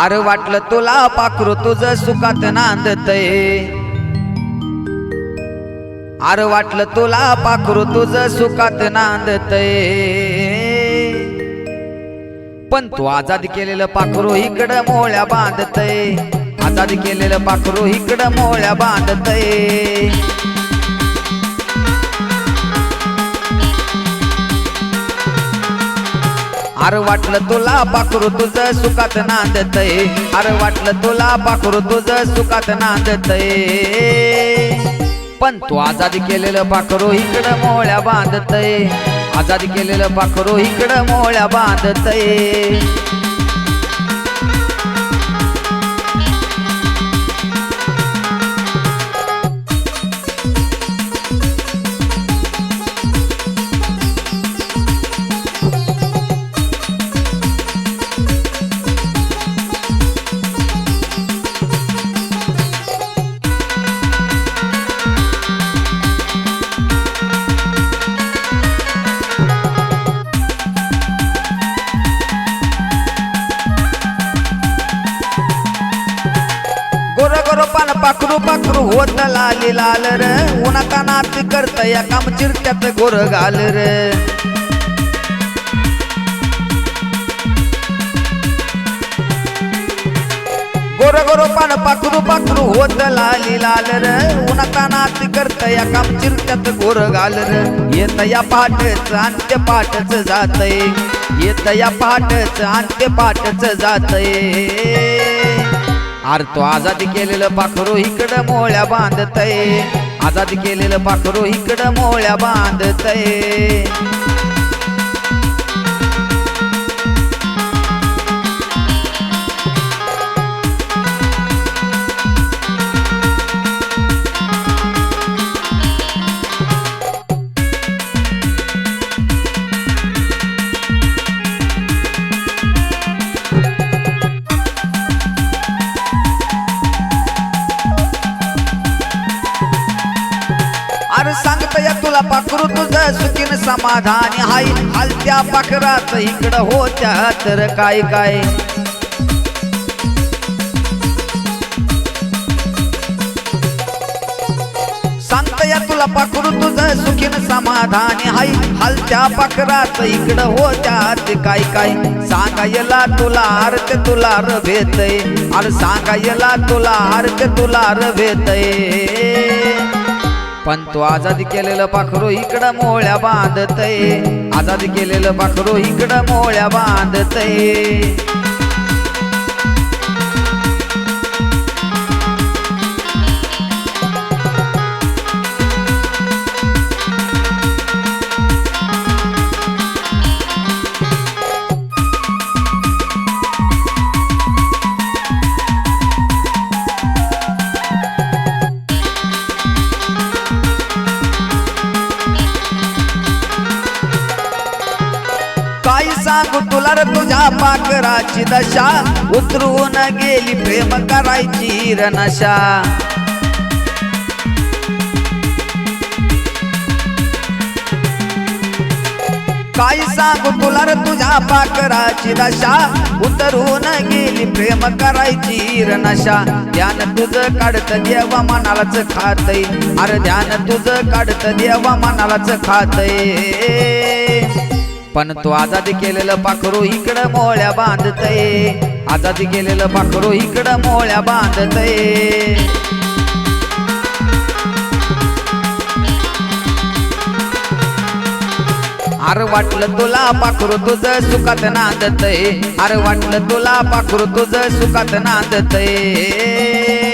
अरे वाटलं तुला पाखरू तुझ सुखात नांदतय. अरे वाटलं तुला पाखरू तुझ सुखात नांदतय. पण तू आजाद केलेलं पाखरू इकडं मोळ्या बांधतय. आजाद केलेलं पाखरू इकडं मोळ्या बांधतय. अरे वाटलं तुला पाखरू तुझं सुखात नांदतय. अरे वाटलं तुला पाखरू तुझं सुखात नांदतय. पण तू आजादी केलेलं पाखरू इकडं मोळ्या बांधतय. आजादी केलेलं पाखरू इकडं मोळ्या बांधतय. करो गोर पान पाखरू पाखरू होत लाली लाल र. उन्हाचा नाच करत या काम चिरत्यात गोर घाल र. गोर गोर पान पाखरू पाखरू होत लाली लाल र. उन्हाचा नाच करत या काम चिरत्यात गोर घाल र. येत या पाठच अंत्य पाठच जातय. येत या पाठच अंत्य पाठच जातय. आर तो आजाद केलेलं पाखरू इकडं मोळ्या बांधतय. आजाद केलेलं पाखरू इकडं मोळ्या बांधतय. या तुला पाखरू तुझं सुखीन समाधानी हाय. हलत्या पाखरात इकडं होत्या तर काय काय. सांगत या तुला पाखरू तुझं सुखीन समाधानी हाय. हलत्या पाखरात इकडं होत्यात काय काय. सांगायला तुला अर्थ तुला र भेतय अरे सांगायला तुला अर्थ तुला र पण तो आजादी केलेलं पाखरो इकडं मोळ्या बांधतय. आजादी केलेलं पाखरो इकडं मोळ्या बांधतय. सांगू तुला रे तुझ्या पाखराची दशा. उतरून गेली प्रेम करायची र नशा. काय सांगू तुला रे तुझ्या पाखराची दशा. उतरून गेली प्रेम करायची र नशा. ध्यान तुझं काढत देवा मनालाच खातय. अरे ध्यान तुझं काढत देवा मनालाच खातय. पण तू आजादी केलेलं पाखरू इकडं मोळ्या बांधतय. आजादी केलेलं पाखरू इकडं मोळ्या बांधतय. अरे वाटलं तुला पाखरू तुझं सुखात नांदतय. अरे वाटलं तुला पाखरू तुझं सुखात नांदतय.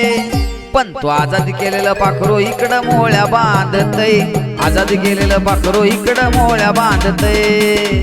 पण तू आजादी केलेलं पाखरो इकडं मोळ्या बांधतय. आजादी केलेलं पाखरो इकडं मोळ्या बांधतय.